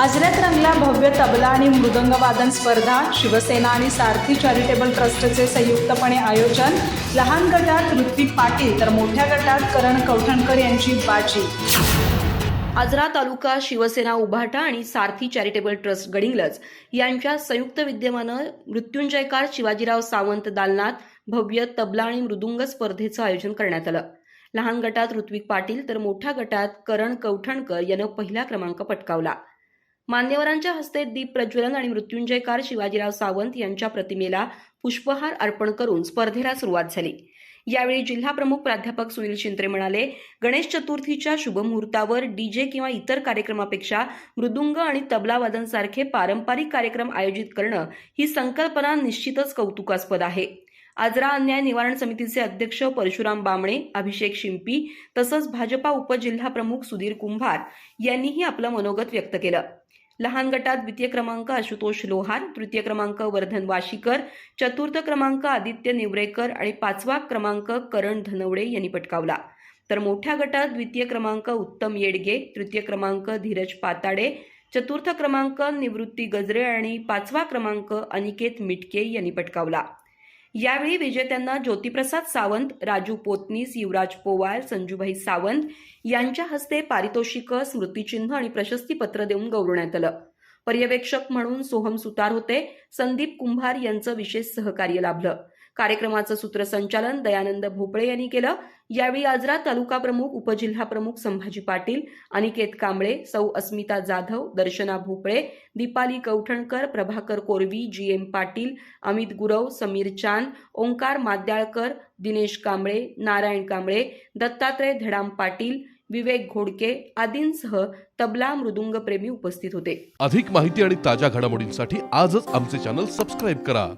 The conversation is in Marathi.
आजऱ्यात रंगला भव्य तबला आणि मृदंगवादन स्पर्धा शिवसेना आणि सारथी चॅरिटेबल ट्रस्टचे संयुक्तपणे आयोजन लहान गटात ऋत्विक पाटील तर मोठ्या गटात करण कवठणकर यांची बाजी. आजरा तालुका शिवसेना उभाटा आणि सारथी चॅरिटेबल ट्रस्ट गडिंगलज यांच्या संयुक्त विद्यमानं मृत्युंजयकार शिवाजीराव सावंत दालनात भव्य तबला आणि मृदुंग स्पर्धेचं आयोजन करण्यात आलं. लहान गटात ऋत्विक पाटील तर मोठ्या गटात करण कवठणकर यानं पहिला क्रमांक पटकावला. मान्यवरांच्या हस्ते दीप प्रज्वलन आणि मृत्युंजयकार शिवाजीराव सावंत यांच्या प्रतिमेला पुष्पहार अर्पण करून स्पर्धेला सुरुवात झाली. यावेळी जिल्हा प्रमुख प्राध्यापक सुनील शिंत्रे म्हणाले गणेश चतुर्थीच्या शुभमुहूर्तावर डीजे किंवा इतर कार्यक्रमापेक्षा मृदुंग आणि तबलावादन सारखे पारंपरिक कार्यक्रम आयोजित करणं ही संकल्पना निश्चितच कौतुकास्पद आहे. आजरा अन्याय निवारण समितीचे अध्यक्ष परशुराम बामणे अभिषेक शिंपी तसंच भाजपा उपजिल्हा प्रमुख सुधीर कुंभार यांनीही आपलं मनोगत व्यक्त केलं. लहान गटात द्वितीय क्रमांक आशुतोष लोहार तृतीय क्रमांक वर्धन वाशीकर चतुर्थ क्रमांक आदित्य निवरेकर आणि पाचवा क्रमांक करण धनवडे यांनी पटकावला. तर मोठ्या गटात द्वितीय क्रमांक उत्तम येडगे तृतीय क्रमांक धीरज पाताडे चतुर्थ क्रमांक निवृत्ती गजरे आणि पाचवा क्रमांक अनिकेत मिटके यांनी पटकावला. यावेळी विजेत्यांना ज्योतिप्रसाद सावंत राजू पोतनीस युवराज पोवार संजूभाई सावंत यांच्या हस्ते पारितोषिक स्मृतिचिन्ह आणि प्रशस्तीपत्र देऊन गौरवण्यात आलं. पर्यवेक्षक म्हणून सोहम सुतार होते. संदीप कुंभार यांचं विशेष सहकार्य लाभलं. कार्यक्रमाचं सूत्रसंचालन दयानंद भोपळे यांनी केलं. यावेळी आजरा तालुका प्रमुख उपजिल्हा प्रमुख संभाजी पाटील अनिकेत कांबळे सौ अस्मिता जाधव दर्शना भोपळे दीपाली कवठणकर प्रभाकर कोरवी जी एम पाटील अमित गुरव समीर चांद ओंकार माद्याळकर दिनेश कांबळे नारायण कांबळे दत्तात्रय धडाम पाटील विवेक घोडके आदींसह तबला मृदुंग प्रेमी उपस्थित होते. अधिक माहिती आणि ताज्या घडामोडींसाठी आजच आमचे चॅनल सबस्क्राईब करा.